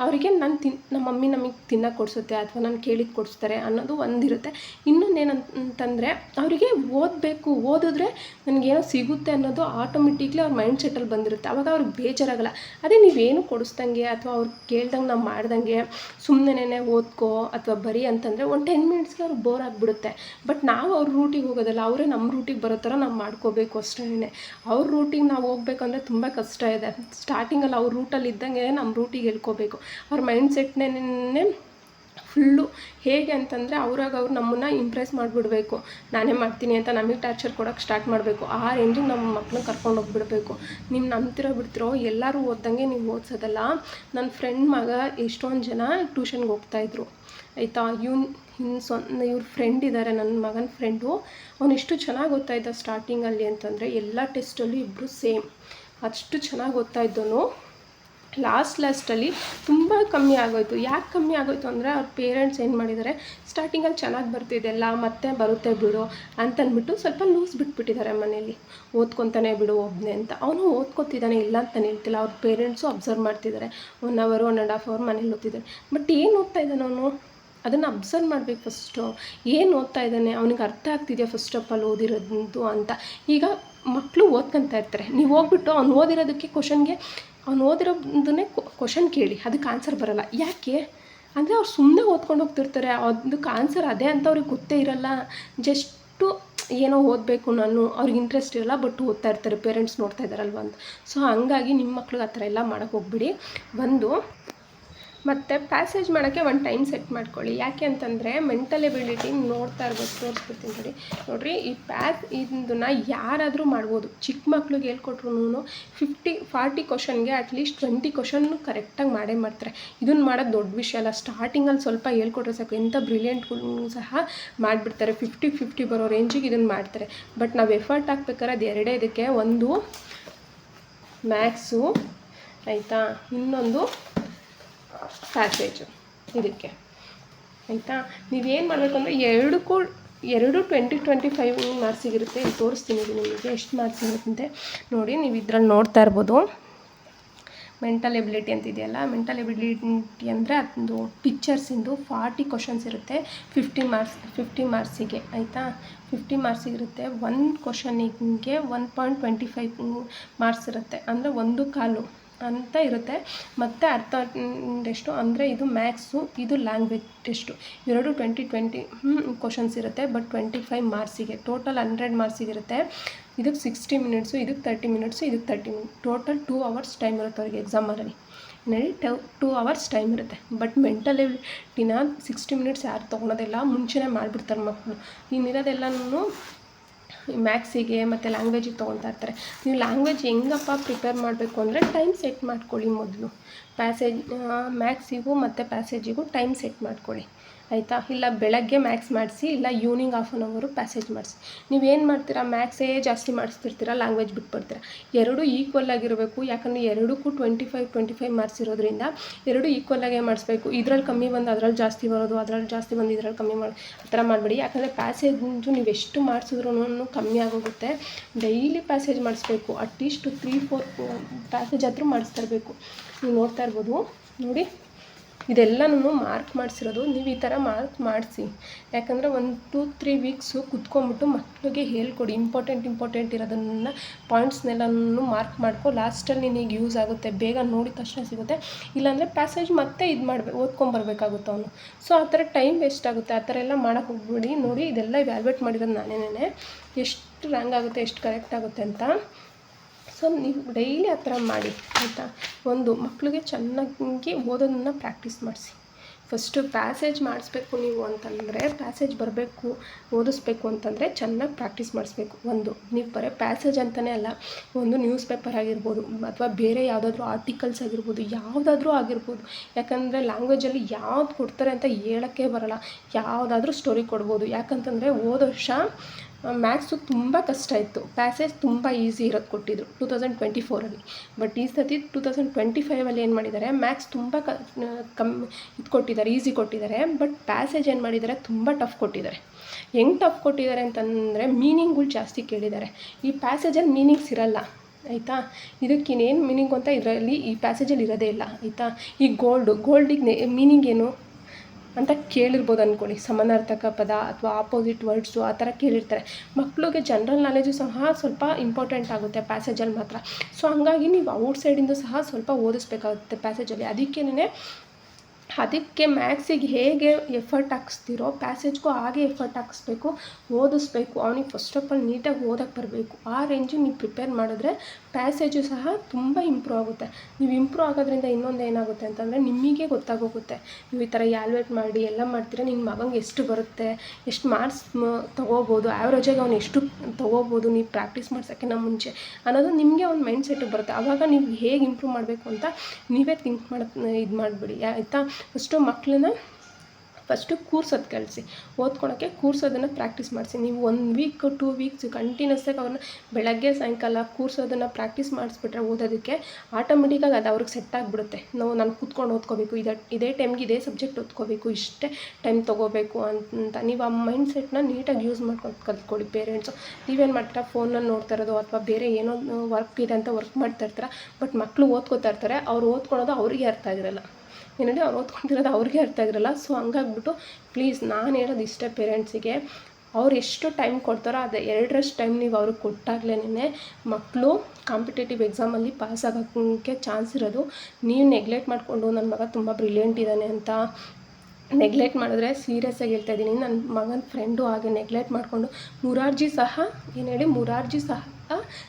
ಅವರಿಗೆ ನಾನು ತಿನ್, ನಮ್ಮ ಮಮ್ಮಿ ನಮಗೆ ತಿನ್ನೋಕೆ ಕೊಡಿಸುತ್ತೆ ಅಥವಾ ನಾನು ಕೇಳಿದ್ದು ಕೊಡಿಸ್ತಾರೆ ಅನ್ನೋದು ಒಂದಿರುತ್ತೆ. ಇನ್ನೊಂದೇನಂತಂದರೆ ಅವರಿಗೆ ಓದಬೇಕು, ಓದಿದ್ರೆ ನನಗೇನೋ ಸಿಗುತ್ತೆ ಅನ್ನೋದು ಆಟೋಮೆಟಿಕ್ಲಿ ಅವ್ರ ಮೈಂಡ್ ಸೆಟ್ಟಲ್ಲಿ ಬಂದಿರುತ್ತೆ. ಅವಾಗ ಅವ್ರಿಗೆ ಬೇಜಾರಾಗಲ್ಲ. ಅದೇ ನೀವೇನು ಕೊಡಿಸ್ದಂಗೆ ಅಥವಾ ಅವ್ರು ಕೇಳ್ದಂಗೆ ನಾವು ಮಾಡ್ದಂಗೆ ಸುಮ್ಮನೆ ಓದ್ಕೋ ಅಥವಾ ಬರೀ ಅಂತಂದರೆ ಒಂದು ಟೆನ್ ಮಿನಿಟ್ಸ್ಗೆ ಅವ್ರಿಗೆ ಬೋರ್ ಆಗಿಬಿಡುತ್ತೆ. ಬಟ್ ನಾವು ಅವ್ರ ರೂಟಿಗೆ ಹೋಗೋದಲ್ಲ, ಅವರೇ ನಮ್ಮ ರೂಟಿಗೆ ಬರೋ ಥರ ನಾವು ಮಾಡ್ಕೋಬೇಕು ಅಷ್ಟೇ ಅವ್ರ ರೂಟಿಗೆ ನಾವು ಹೋಗ್ಬೇಕಂದ್ರೆ ತುಂಬ ಕಷ್ಟ ಇದೆ. ಸ್ಟಾರ್ಟಿಂಗಲ್ಲಿ ಅವ್ರ ರೂಟಲ್ಲಿ ಇದ್ದಂಗೆ ನಮ್ಮ ರೂಟಿಗೆ ಹೇಳ್ಕೋಬೇಕು. ಅವ್ರ ಮೈಂಡ್ ಸೆಟ್ನೇ ಫುಲ್ಲು ಹೇಗೆ ಅಂತಂದರೆ ಅವ್ರಾಗ ಅವ್ರು ನಮ್ಮನ್ನು ಇಂಪ್ರೆಸ್ ಮಾಡಿಬಿಡ್ಬೇಕು. ನಾನೇ ಮಾಡ್ತೀನಿ ಅಂತ ನಮಗೆ ಟಾರ್ಚರ್ ಕೊಡೋಕ್ಕೆ ಸ್ಟಾರ್ಟ್ ಮಾಡಬೇಕು. ಆ ರೇಂಜಿಗೆ ನಮ್ಮ ಮಕ್ಕಳನ್ನ ಕರ್ಕೊಂಡು ಹೋಗ್ಬಿಡ್ಬೇಕು. ನೀವು ನಂಬ್ತಿರೋ ಬಿಡ್ತಿರೋ ಎಲ್ಲರೂ ಓದ್ದಂಗೆ ನೀವು ಓದ್ಸೋದಲ್ಲ. ನನ್ನ ಫ್ರೆಂಡ್ ಮಗ ಎಷ್ಟೊಂದು ಜನ ಟ್ಯೂಷನ್ಗೆ ಹೋಗ್ತಾಯಿದ್ರು ಆಯಿತಾ? ಇವ್ನು ಇನ್ನು ಸ್ವಂತ, ಇವ್ರ ಫ್ರೆಂಡ್ ಇದ್ದಾರೆ ನನ್ನ ಮಗನ ಫ್ರೆಂಡು ಅವ್ನು ಎಷ್ಟು ಚೆನ್ನಾಗಿ ಓದ್ತಾಯಿದ್ದ ಸ್ಟಾರ್ಟಿಂಗಲ್ಲಿ ಅಂತಂದರೆ ಎಲ್ಲ ಟೆಸ್ಟಲ್ಲೂ ಇಬ್ಬರು ಸೇಮ್ ಅಷ್ಟು ಚೆನ್ನಾಗಿ ಓದ್ತಾ ಇದ್ದವನು ಲಾಸ್ಟ್ ಲಾಸ್ಟಲ್ಲಿ ತುಂಬ ಕಮ್ಮಿ ಆಗೋಯ್ತು. ಯಾಕೆ ಕಮ್ಮಿ ಆಗೋಯ್ತು ಅಂದರೆ ಅವ್ರ ಪೇರೆಂಟ್ಸ್ ಏನು ಮಾಡಿದ್ದಾರೆ ಸ್ಟಾರ್ಟಿಂಗಲ್ಲಿ ಚೆನ್ನಾಗಿ ಬರ್ತಿದ್ದೆಲ್ಲ ಮತ್ತೆ ಬರುತ್ತೆ ಬಿಡು ಅಂತಂದ್ಬಿಟ್ಟು ಸ್ವಲ್ಪ ಲೂಸ್ ಬಿಟ್ಬಿಟ್ಟಿದ್ದಾರೆ ಮನೇಲಿ. ಓದ್ಕೊತಾನೆ ಬಿಡು ಒಬ್ಬನೇ ಅಂತ. ಅವನು ಓದ್ಕೊತಿದ್ದಾನೆ, ಇಲ್ಲ ಅಂತ ಹೇಳ್ತಿಲ್ಲ. ಅವ್ರ ಪೇರೆಂಟ್ಸು ಅಬ್ಸರ್ವ್ ಮಾಡ್ತಿದ್ದಾರೆ one hour one and half hour ಮನೇಲಿ ಓದ್ತಿದ್ದಾರೆ ಬಟ್ ಏನು ಓದ್ತಾ ಇದ್ದಾನೆ ಅವನು? ಅದನ್ನು ಅಬ್ಸರ್ವ್ ಮಾಡಬೇಕು ಫಸ್ಟು ಏನು ಓದ್ತಾ ಇದ್ದಾನೆ? ಅವನಿಗೆ ಅರ್ಥ ಆಗ್ತಿದೆಯಾ ಫಸ್ಟ್ ಆಫ್ ಆಲ್ ಓದಿರೋದು ಅಂತ. ಈಗ ಮಕ್ಕಳು ಓದ್ಕೊತಾ ಇರ್ತಾರೆ. ನೀವು ಹೋಗ್ಬಿಟ್ಟು ಅವ್ನು ಓದಿರೋದಕ್ಕೆ ಕ್ವಶನ್ಗೆ ಅವ್ನು ಓದಿರೋದನ್ನೇ ಕ್ವಶನ್ ಕೇಳಿ, ಅದಕ್ಕೆ ಆನ್ಸರ್ ಬರಲ್ಲ. ಯಾಕೆ? ಅಂದರೆ ಅವ್ರು ಸುಮ್ಮನೆ ಓದ್ಕೊಂಡು ಹೋಗ್ತಿರ್ತಾರೆ. ಅದಕ್ಕೆ ಆನ್ಸರ್ ಅದೇ ಅಂತ ಅವ್ರಿಗೆ ಗೊತ್ತೇ ಇರಲ್ಲ. ಜಸ್ಟು ಏನೋ ಓದಬೇಕು ನಾನು, ಅವ್ರಿಗೆ ಇಂಟ್ರೆಸ್ಟ್ ಇರಲ್ಲ ಬಟ್ ಓದ್ತಾ ಇರ್ತಾರೆ ಪೇರೆಂಟ್ಸ್ ನೋಡ್ತಾ ಇದ್ದಾರಲ್ವ ಅಂತ. ಸೊ ಹಂಗಾಗಿ ನಿಮ್ಮ ಮಕ್ಳಿಗೆ ಆ ಥರ ಎಲ್ಲ ಮಾಡೋಕ್ಕೆ ಹೋಗ್ಬಿಡಿ. ಒಂದು ಮತ್ತು ಪ್ಯಾಸೇಜ್ ಮಾಡೋಕ್ಕೆ ಒಂದು ಟೈಮ್ ಸೆಟ್ ಮಾಡ್ಕೊಳ್ಳಿ. ಯಾಕೆ ಅಂತಂದರೆ ಮೆಂಟಲ್ ಎಬಿಲಿಟಿ ನೋಡ್ತಾ ಇರ್ಬೋದು ತೋರಿಸ್ಬಿಡ್ತೀನಿ ನೋಡಿ. ನೋಡಿರಿ, ಈ ಪ್ಯಾಸ್ ಇದನ್ನ ಯಾರಾದರೂ ಮಾಡ್ಬೋದು. ಚಿಕ್ಕ ಮಕ್ಳಿಗೆ ಹೇಳ್ಕೊಟ್ರು ಫಿಫ್ಟಿ ಫಾರ್ಟಿ ಕ್ವಶನ್ಗೆ ಅಟ್ಲೀಸ್ಟ್ ಟ್ವೆಂಟಿ ಕ್ವಶನ್ನು ಕರೆಕ್ಟಾಗಿ ಮಾಡೇ ಮಾಡ್ತಾರೆ. ಇದನ್ನು ಮಾಡೋದು ದೊಡ್ಡ ವಿಷಯ ಅಲ್ಲ. ಸ್ಟಾರ್ಟಿಂಗಲ್ಲಿ ಸ್ವಲ್ಪ ಹೇಳ್ಕೊಟ್ರೆ ಸಾಕು. ಎಂಥ ಬ್ರಿಲಿಯಂಟ್ಗಳು ಸಹ ಮಾಡಿಬಿಡ್ತಾರೆ. ಫಿಫ್ಟಿ ಫಿಫ್ಟಿ ಬರೋ ರೇಂಜಿಗೆ ಇದನ್ನು ಮಾಡ್ತಾರೆ. ಬಟ್ ನಾವು ಎಫರ್ಟ್ ಹಾಕ್ಬೇಕಾದ್ರೆ ಅದು ಎರಡೇ ಇದಕ್ಕೆ ಒಂದು ಮ್ಯಾಕ್ಸು ಆಯಿತಾ? ಇನ್ನೊಂದು ಪ್ಯಾಸೇಜು ಇದಕ್ಕೆ. ಆಯಿತಾ? ನೀವೇನು ಮಾಡಬೇಕು ಅಂದರೆ ಎರಡಕ್ಕೂ ಎರಡು ಟ್ವೆಂಟಿ ಟ್ವೆಂಟಿ ಫೈವ್ ಮಾರ್ಕ್ಸಿಗಿರುತ್ತೆ ಇಲ್ಲಿ ತೋರಿಸ್ತೀನಿ ಇದು ನಿಮಗೆ. ಎಷ್ಟು ಮಾರ್ಕ್ಸ್ ಇರುತ್ತೆ ನೋಡಿ, ನೀವು ಇದ್ರಲ್ಲಿ ನೋಡ್ತಾ ಇರ್ಬೋದು. ಮೆಂಟಲ್ ಎಬಿಲಿಟಿ ಅಂತ ಇದೆಯಲ್ಲ ಮೆಂಟಲ್ ಎಬಿಲಿಟಿ ಅಂದರೆ ಅದೊಂದು ಪಿಕ್ಚರ್ಸಿಂದು ಫಾರ್ಟಿ ಕ್ವಶನ್ಸ್ ಇರುತ್ತೆ. ಫಿಫ್ಟಿ ಮಾರ್ಕ್ಸ್ ಫಿಫ್ಟಿ ಮಾರ್ಕ್ಸಿಗೆ ಆಯಿತಾ? ಫಿಫ್ಟಿ ಮಾರ್ಕ್ಸಿಗಿರುತ್ತೆ ಒಂದು ಕ್ವಶನಿಗೆ one point twenty five marks ಇರುತ್ತೆ. ಅಂದರೆ ಒಂದು ಕಾಲು. ಅಂತ ಇರುತ್ತೆ. ಮತ್ತು ಅರ್ಥ ಟೆಸ್ಟು ಅಂದರೆ ಇದು ಮ್ಯಾಕ್ಸು, ಇದು ಲ್ಯಾಂಗ್ವೇಜ್ ಟೆಸ್ಟು. ಎರಡು ಟ್ವೆಂಟಿ ಟ್ವೆಂಟಿ ಕ್ವಶನ್ಸ್ ಇರುತ್ತೆ ಬಟ್ ಟ್ವೆಂಟಿ ಫೈವ್ ಮಾರ್ಕ್ಸಿಗೆ ಟೋಟಲ್ ಹಂಡ್ರೆಡ್ ಮಾರ್ಕ್ಸಿಗಿರುತ್ತೆ ಇದಕ್ಕೆ ಸಿಕ್ಸ್ಟಿ ಮಿನಿಟ್ಸು ಇದಕ್ಕೆ ತರ್ಟಿ ಮಿನಿಟ್ಸು ಇದಕ್ಕೆ thirty minute total two hours time ಇರುತ್ತೆ ಅವ್ರಿಗೆ ಎಕ್ಸಾಮಲ್ಲಿ ನೋಡಿ ಟು ಟೂ ಅವರ್ಸ್ ಟೈಮ್ ಇರುತ್ತೆ. ಬಟ್ ಮೆಂಟಲ್ ಎಬಿಲಿಟಿನ ಸಿಕ್ಸ್ಟಿ ಮಿನಿಟ್ಸ್ ಯಾರು ತೊಗೊಳೋದಿಲ್ಲ, ಮುಂಚೆನೇ ಮಾಡಿಬಿಡ್ತಾರೆ ಮಕ್ಕಳು ಇನ್ನಿರೋದೆಲ್ಲನೂ ಮ್ಯಾಕ್ಸಿಗೆ ಮತ್ತು ಲ್ಯಾಂಗ್ವೇಜಿಗೆ ತೊಗೊತಾ ಇರ್ತಾರೆ. ನೀವು ಲ್ಯಾಂಗ್ವೇಜ್ ಹೆಂಗಪ್ಪ ಪ್ರಿಪೇರ್ ಮಾಡಬೇಕು ಅಂದರೆ ಟೈಮ್ ಸೆಟ್ ಮಾಡ್ಕೊಳ್ಳಿ ಮೊದಲು. ಪ್ಯಾಸೇಜ್ ಮ್ಯಾಕ್ಸಿಗೂ ಮತ್ತು ಪ್ಯಾಸೇಜಿಗೂ ಟೈಮ್ ಸೆಟ್ ಮಾಡ್ಕೊಳ್ಳಿ. ಆಯಿತಾ? ಇಲ್ಲ, ಬೆಳಗ್ಗೆ ಮ್ಯಾಕ್ಸ್ ಮಾಡಿಸಿ, ಇಲ್ಲ ಈವ್ನಿಂಗ್ ಹಾಫ್ ಆನ್ ಅವರು ಪ್ಯಾಸೇಜ್ ಮಾಡಿಸಿ. ನೀವೇನು ಮಾಡ್ತೀರಾ? ಮ್ಯಾಕ್ಸೇ ಜಾಸ್ತಿ ಮಾಡಿಸ್ತಿರ್ತೀರ? ಲ್ಯಾಂಗ್ವೇಜ್ ಬಿಟ್ಬಿಡ್ತೀರಾ? ಎರಡೂ ಈಕ್ವಲ್ ಆಗಿರಬೇಕು. ಯಾಕಂದರೆ ಎರಡಕ್ಕೂ twenty five twenty five marks ಇರೋದ್ರಿಂದ ಎರಡು ಈಕ್ವಲ್ ಆಗೇ ಮಾಡಿಸ್ಬೇಕು. ಇದ್ರಲ್ಲಿ ಕಮ್ಮಿ ಬಂದು ಅದ್ರಲ್ಲಿ ಜಾಸ್ತಿ ಬರೋದು ಅದ್ರಲ್ಲಿ ಜಾಸ್ತಿ ಬಂದು ಇದ್ರಲ್ಲಿ ಕಮ್ಮಿ ಮಾಡಿ, ಆ ಥರ ಮಾಡಬೇಡಿ. ಯಾಕಂದರೆ ಪ್ಯಾಸೇಜು ನೀವು ಎಷ್ಟು ಮಾಡಿಸಿದ್ರೂ ಕಮ್ಮಿ ಆಗೋಗುತ್ತೆ. ಡೈಲಿ ಪ್ಯಾಸೇಜ್ ಮಾಡಿಸ್ಬೇಕು. At least three four passage ಆದರೂ ಮಾಡಿಸ್ತಾ ಇರಬೇಕು. ನೀವು ನೋಡ್ತಾ ಇರ್ಬೋದು. ನೋಡಿ. ಇದೆಲ್ಲನೂ ಮಾರ್ಕ್ ಮಾಡಿಸಿರೋದು ನೀವು ಈ ಥರ ಮಾರ್ಕ್ ಮಾಡಿಸಿ. ಯಾಕಂದರೆ ಒಂದು ಟೂ, ತ್ರೀ ವೀಕ್ಸು ಕುತ್ಕೊಂಡ್ಬಿಟ್ಟು ಮಕ್ಕಳಿಗೆ ಹೇಳ್ಕೊಡಿ, ಇಂಪಾರ್ಟೆಂಟ್ ಇಂಪಾರ್ಟೆಂಟ್ ಇರೋದನ್ನ ಪಾಯಿಂಟ್ಸ್ನೆಲ್ಲನೂ ಮಾರ್ಕ್ ಮಾಡ್ಕೊ. ಲಾಸ್ಟಲ್ಲಿ ನಿನಗೆ ಯೂಸ್ ಆಗುತ್ತೆ, ಬೇಗ ನೋಡಿದ ತಕ್ಷಣ ಸಿಗುತ್ತೆ. ಇಲ್ಲಾಂದರೆ ಪ್ಯಾಸೇಜ್ ಮತ್ತೆ ಇದು ಮಾಡಬೇಕು ಓದ್ಕೊಂಬರ್ಬೇಕಾಗುತ್ತೆ ಅವನು. ಸೊ, ಆ ಥರ ಟೈಮ್ ವೇಸ್ಟ್ ಆಗುತ್ತೆ. ಆ ಥರ ಎಲ್ಲ ಮಾಡೋಕ್ಕೆ ಹೋಗ್ಬಿಡಿ. ನೋಡಿ, ಇದೆಲ್ಲ ವ್ಯಾಲ್ಯೂಟ್ ಮಾಡಿರೋದು ನಾನೇನೇ ಎಷ್ಟು ರ್ಯಾಂಗ್ ಆಗುತ್ತೆ, ಎಷ್ಟು ಕರೆಕ್ಟ್ ಆಗುತ್ತೆ ಅಂತ. ಸೊ ನೀವು ಡೈಲಿ ಆ ಥರ ಮಾಡಿ, ಆಯಿತಾ? ಒಂದು ಮಕ್ಕಳಿಗೆ ಚೆನ್ನಾಗಿ ಓದೋದನ್ನು ಪ್ರಾಕ್ಟೀಸ್ ಮಾಡಿಸಿ. ಫಸ್ಟು ಪ್ಯಾಸೇಜ್ ಮಾಡಿಸ್ಬೇಕು ನೀವು ಅಂತಂದರೆ, ಪ್ಯಾಸೇಜ್ ಬರಬೇಕು, ಓದಿಸ್ಬೇಕು ಅಂತಂದರೆ ಚೆನ್ನಾಗಿ ಪ್ರಾಕ್ಟೀಸ್ ಮಾಡಿಸ್ಬೇಕು. ಒಂದು, ನೀವು ಬರೀ ಪ್ಯಾಸೇಜ್ ಅಂತಲೇ ಅಲ್ಲ, ಒಂದು ನ್ಯೂಸ್ ಪೇಪರ್ ಆಗಿರ್ಬೋದು ಅಥವಾ ಬೇರೆ ಯಾವುದಾದ್ರೂ ಆರ್ಟಿಕಲ್ಸ್ ಆಗಿರ್ಬೋದು, ಯಾವುದಾದ್ರೂ ಆಗಿರ್ಬೋದು. ಯಾಕಂದರೆ ಲ್ಯಾಂಗ್ವೇಜಲ್ಲಿ ಯಾವ್ದು ಕೊಡ್ತಾರೆ ಅಂತ ಹೇಳೋಕ್ಕೆ ಬರೋಲ್ಲ. ಯಾವುದಾದ್ರೂ ಸ್ಟೋರಿ ಕೊಡ್ಬೋದು. ಯಾಕಂತಂದರೆ ಹೋದ ವರ್ಷ ಮ್ಯಾಥ್ಸು ತುಂಬ ಕಷ್ಟ ಇತ್ತು. ಪ್ಯಾಸೇಜ್ ತುಂಬ ಈಸಿ ಇರೋದು ಕೊಟ್ಟಿದ್ರು ಟೂ ತೌಸಂಡ್ ಟ್ವೆಂಟಿ ಫೋರಲ್ಲಿ ಬಟ್ ಈ ಸತಿ ಟೂ ತೌಸಂಡ್ ಟ್ವೆಂಟಿ ಫೈವಲ್ಲಿ ಏನು ಮಾಡಿದ್ದಾರೆ ಮ್ಯಾಥ್ಸ್ ತುಂಬ ಕ ಕಮ್ಮಿ ಇದು ಕೊಟ್ಟಿದ್ದಾರೆ ಈಸಿ ಕೊಟ್ಟಿದ್ದಾರೆ ಬಟ್ ಪ್ಯಾಸೇಜ್ ಏನು ಮಾಡಿದ್ದಾರೆ ತುಂಬ ಟಫ್ ಕೊಟ್ಟಿದ್ದಾರೆ ಹೆಂಗೆ ಟಫ್ ಕೊಟ್ಟಿದ್ದಾರೆ ಅಂತಂದರೆ ಮೀನಿಂಗ್ಗಳು ಜಾಸ್ತಿ ಕೇಳಿದ್ದಾರೆ ಈ ಪ್ಯಾಸೇಜಲ್ಲಿ ಮೀನಿಂಗ್ಸ್ ಇರಲ್ಲ, ಆಯಿತಾ? ಇದಕ್ಕಿನ್ನೇನು ಮೀನಿಂಗ್ ಅಂತ ಇದರಲ್ಲಿ ಈ ಪ್ಯಾಸೇಜಲ್ಲಿ ಇರೋದೇ ಇಲ್ಲ, ಆಯಿತಾ? ಈ ಗೋಲ್ಡು ಗೋಲ್ಡಿಗೆ ಮೀನಿಂಗ್ ಏನು? ಅಂತ ಕೇಳಿರ್ಬೋದು ಅಂದ್ಕೊಳ್ಳಿ ಸಮಾನಾರ್ಥಕ ಪದ ಅಥವಾ ಆಪೋಸಿಟ್ ವರ್ಡ್ಸು ಆ ಥರ ಕೇಳಿರ್ತಾರೆ. ಮಕ್ಕಳಿಗೆ ಜನ್ರಲ್ ನಾಲೆಜು ಸಹ ಸ್ವಲ್ಪ ಇಂಪಾರ್ಟೆಂಟ್ ಆಗುತ್ತೆ ಪ್ಯಾಸೇಜಲ್ಲಿ ಮಾತ್ರ. ಸೊ ಹಂಗಾಗಿ ನೀವು ಔಟ್ ಸೈಡಿಂದ ಸಹ ಸ್ವಲ್ಪ ಓದಿಸ್ಬೇಕಾಗುತ್ತೆ ಪ್ಯಾಸೇಜಲ್ಲಿ ಅದಕ್ಕೇನೆ ಅದಕ್ಕೆ ಮ್ಯಾಕ್ಸಿಗೆ ಹೇಗೆ ಎಫರ್ಟ್ ಹಾಕಿಸ್ತೀರೋ ಪ್ಯಾಸೇಜ್ಗೂ ಹಾಗೆ ಎಫರ್ಟ್ ಹಾಕಿಸ್ಬೇಕು, ಓದಿಸ್ಬೇಕು. ಅವನಿಗೆ ಫಸ್ಟ್ ಆಫ್ ಆಲ್ ನೀಟಾಗಿ ಓದೋಕ್ಕೆ ಬರಬೇಕು. ಆ ರೇಂಜು ನೀವು ಪ್ರಿಪೇರ್ ಮಾಡಿದ್ರೆ ಪ್ಯಾಸೇಜು ಸಹ ತುಂಬ ಇಂಪ್ರೂವ್ ಆಗುತ್ತೆ. ನೀವು ಇಂಪ್ರೂವ್ ಆಗೋದ್ರಿಂದ ಇನ್ನೊಂದು ಏನಾಗುತ್ತೆ ಅಂತಂದರೆ ನಿಮಗೆ ಗೊತ್ತಾಗೋಗುತ್ತೆ. ನೀವು ಈ ಥರ ಯಾಲ್ವೇಟ್ ಮಾಡಿ, ಎಲ್ಲ ಮಾಡ್ತೀರಾ ನಿಮ್ಮ ಮಗಂಗೆ ಎಷ್ಟು ಬರುತ್ತೆ, ಎಷ್ಟು ಮಾರ್ಕ್ಸ್ ತೊಗೋಬೋದು ಆ್ಯಾವ್ರೇಜಾಗಿ ಅವ್ನು ಎಷ್ಟು ತೊಗೋಬೋದು, ನೀವು ಪ್ರಾಕ್ಟೀಸ್ ಮಾಡ್ಸೋಕ್ಕಿಂತ ಮುಂಚೆ ಅನ್ನೋದು ನಿಮಗೆ ಒಂದು ಮೈಂಡ್ ಸೆಟ್ಟಿಗೆ ಬರುತ್ತೆ. ಆವಾಗ ನೀವು ಹೇಗೆ ಇಂಪ್ರೂವ್ ಮಾಡಬೇಕು ಅಂತ ನೀವೇ ಥಿಂಕ್ ಮಾಡಿ, ಇದು ಮಾಡಿಬಿಡಿ. ಆಯಿತಾ? ಫಸ್ಟು ಮಕ್ಕಳನ್ನ ಫಸ್ಟು ಕೂರ್ಸೋದು ಕಳಿಸಿ ಓದ್ಕೊಳಕ್ಕೆ ಕೂರ್ಸೋದನ್ನು ಪ್ರಾಕ್ಟೀಸ್ ಮಾಡಿಸಿ. ನೀವು ಒನ್ ವೀಕ್, ಟೂ ವೀಕ್ಸ್ ಕಂಟಿನ್ಯೂಸ್ಸಾಗಿ ಅವ್ರನ್ನ ಬೆಳಗ್ಗೆ, ಸಾಯಂಕಾಲ ಕೂರ್ಸೋದನ್ನು ಪ್ರಾಕ್ಟೀಸ್ ಮಾಡಿಸ್ಬಿಟ್ರೆ ಓದೋದಕ್ಕೆ ಆಟೋಮೆಟಿಕ್ಕಾಗಿ ಅದು ಅವ್ರಿಗೆ ಸೆಟ್ ಆಗಿಬಿಡುತ್ತೆ. ನಾವು ನಾನು ಕೂತ್ಕೊಂಡು ಓದ್ಕೋಬೇಕು, ಇದೇ ಇದೇ ಟೈಮ್ಗೆ ಇದೇ ಸಬ್ಜೆಕ್ಟ್ ಓದ್ಕೋಬೇಕು, ಇಷ್ಟೇ ಟೈಮ್ ತೊಗೋಬೇಕು ಅಂತ. ನೀವು ಆ ಮೈಂಡ್ ಸೆಟ್ನ ನೀಟಾಗಿ ಯೂಸ್ ಮಾಡ್ಕೊಂಡು ಕಲ್ತ್ಕೊಳ್ಳಿ ಪೇರೆಂಟ್ಸು. ನೀವೇನು ಮಾಡ್ತೀರಾ ಫೋನಲ್ಲಿ ನೋಡ್ತಾ ಇರೋದು ಅಥವಾ ಬೇರೆ ಏನೋ, ವರ್ಕ್ ಇದೆ ಅಂತ ವರ್ಕ್ ಮಾಡ್ತಾ ಇರ್ತಾರೆ, ಬಟ್ ಮಕ್ಕಳು ಓದ್ಕೋತಾ ಇರ್ತಾರೆ, ಅವ್ರು ಓದ್ಕೊಳೋದು ಅವರಿಗೆ ಅರ್ಥ ಆಗಿರಲ್ಲ. ಏನಂದರೆ ಅವ್ರು ಓದ್ಕೊತಿರೋದು ಅವ್ರಿಗೆ ಅರ್ಥ ಆಗಿರಲ್ಲ. ಸೊ ಹಂಗಾಗ್ಬಿಟ್ಟು ಪ್ಲೀಸ್ ನಾನು ಹೇಳೋದು ಇಷ್ಟೇ ಪೇರೆಂಟ್ಸಿಗೆ ಅವ್ರು ಎಷ್ಟು ಟೈಮ್ ಕೊಡ್ತಾರೋ ಅದು ಎರಡರಷ್ಟು ಟೈಮ್ ನೀವು ಅವ್ರಿಗೆ ಕೊಟ್ಟಾಗ್ಲೇ ಮಕ್ಕಳು ಕಾಂಪಿಟೇಟಿವ್ ಎಕ್ಸಾಮಲ್ಲಿ ಪಾಸ್ ಆಗೋಕ್ಕೆ ಚಾನ್ಸ್ ಇರೋದು. ನೀವು ನೆಗ್ಲೆಕ್ಟ್ ಮಾಡಿಕೊಂಡು ನನ್ನ ಮಗ ತುಂಬ ಬ್ರಿಲಿಯಂಟ್ ಇದ್ದಾನೆ ಅಂತ ನೆಗ್ಲೆಕ್ಟ್ ಮಾಡಿದ್ರೆ ಸೀರಿಯಸ್ಸಾಗಿ ಹೇಳ್ತಾ ಇದ್ದೀನಿ. ನನ್ನ ಮಗನ ಫ್ರೆಂಡು ಹಾಗೆ ನೆಗ್ಲೆಕ್ಟ್ ಮಾಡಿಕೊಂಡು ಮುರಾರ್ಜಿ ಸಹ, ಏನು ಹೇಳಿ ಮುರಾರ್ಜಿ ಸಹ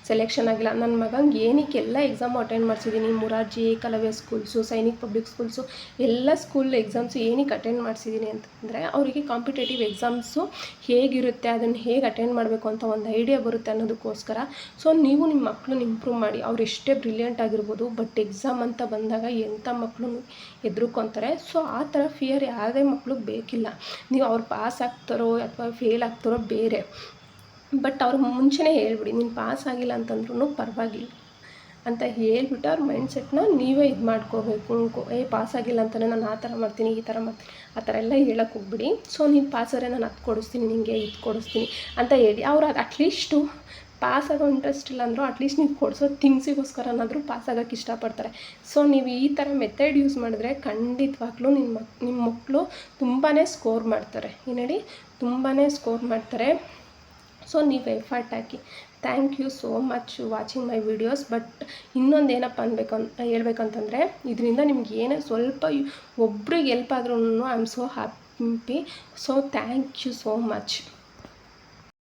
ಸೆಲೆಕ್ಷನ್ ಆಗಿಲ್ಲ. ನನ್ನ ಮಗಂಗೆ ಏನಕ್ಕೆ ಎಲ್ಲ exam attend ಮಾಡಿಸಿದ್ದೀನಿ Morarji, Eklavya schools Sainik public schools ಎಲ್ಲ ಸ್ಕೂಲ್ ಎಕ್ಸಾಮ್ಸು ಏನಕ್ಕೆ ಅಟೆಂಡ್ ಮಾಡಿಸಿದ್ದೀನಿ ಅಂತಂದರೆ, ಅವರಿಗೆ ಕಾಂಪಿಟೇಟಿವ್ ಎಕ್ಸಾಮ್ಸು ಹೇಗಿರುತ್ತೆ, ಅದನ್ನು ಹೇಗೆ ಅಟೆಂಡ್ ಮಾಡಬೇಕು ಅಂತ ಒಂದು ಐಡಿಯಾ ಬರುತ್ತೆ ಅನ್ನೋದಕ್ಕೋಸ್ಕರ. ಸೊ ನೀವು ನಿಮ್ಮ ಮಕ್ಕಳನ್ನ ಇಂಪ್ರೂವ್ ಮಾಡಿ. ಅವ್ರು ಎಷ್ಟೇ ಬ್ರಿಲಿಯಂಟ್ ಆಗಿರ್ಬೋದು ಬಟ್ ಎಕ್ಸಾಮ್ ಅಂತ ಬಂದಾಗ ಎಂಥ ಮಕ್ಕಳು ಎದುರುಕೊತಾರೆ ಸೊ ಆ ಥರ ಫಿಯರ್ ಯಾವುದೇ ಮಕ್ಕಳು ಬೇಕಿಲ್ಲ. ನೀವು ಅವ್ರು ಪಾಸ್ ಆಗ್ತಾರೋ ಅಥವಾ ಫೇಲ್ ಆಗ್ತಾರೋ ಬೇರೆ. ಬಟ್ ಅವ್ರು ಮುಂಚೆನೇ ಹೇಳ್ಬಿಡಿ, ನೀನು ಪಾಸ್ ಆಗಿಲ್ಲ ಅಂತಂದ್ರೂ ಪರವಾಗಿಲ್ಲ ಅಂತ ಹೇಳ್ಬಿಟ್ಟು ಅವ್ರ ಮೈಂಡ್ಸೆಟ್ನ ನೀವೇ ಇದು ಮಾಡ್ಕೋಬೇಕು ಏ ಪಾಸ್ ಆಗಿಲ್ಲ ಅಂತಲೇ ನಾನು ಆ ಥರ ಮಾಡ್ತೀನಿ, ಈ ಥರ ಮಾಡ್ತೀನಿ, ಆ ಥರ ಎಲ್ಲ ಹೇಳಕ್ಕೆ ಹೋಗ್ಬಿಡಿ. ಸೊ ನೀನು ಪಾಸ್ ಆದರೆ ನಾನು ಅದು ಕೊಡಿಸ್ತೀನಿ ನಿನಗೆ ಇದು ಕೊಡಿಸ್ತೀನಿ ಅಂತ ಹೇಳಿ. ಅವ್ರು ಅದು ಅಟ್ಲೀಸ್ಟು ಪಾಸ್ ಆಗೋ ಇಂಟ್ರೆಸ್ಟ್ ಇಲ್ಲ ಅಂದರೂ ಅಟ್ಲೀಸ್ಟ್ ನೀವು ಕೊಡಿಸೋ ಥಿಂಗ್ಸಿಗೋಸ್ಕರನಾದರೂ ಪಾಸ್ ಆಗೋಕ್ಕೆ ಇಷ್ಟಪಡ್ತಾರೆ. ಸೊ ನೀವು ಈ ಥರ ಮೆಥಡ್ ಯೂಸ್ ಮಾಡಿದ್ರೆ ಖಂಡಿತವಾಗ್ಲೂ ನಿಮ್ಮ ಮಕ್ ನಿಮ್ಮ ಮಕ್ಕಳು ತುಂಬಾ ಸ್ಕೋರ್ ಮಾಡ್ತಾರೆ. ಏನು ಹೇಳಿ? ತುಂಬಾ ಸ್ಕೋರ್ ಮಾಡ್ತಾರೆ. ಸೊ ನೀವು effort hockey. Thank you so much watching my videos but ಇನ್ನೊಂದು ಏನಪ್ಪ ಅನ್ಬೇಕು ಅಂತ ಹೇಳ್ಬೇಕಂತಂದರೆ, ಇದರಿಂದ ನಿಮ್ಗೆ ಏನೇ ಸ್ವಲ್ಪ ಒಬ್ರಿಗೆ ಎಲ್ಪ್ ಆದ್ರೂ I am so happy so thank you so much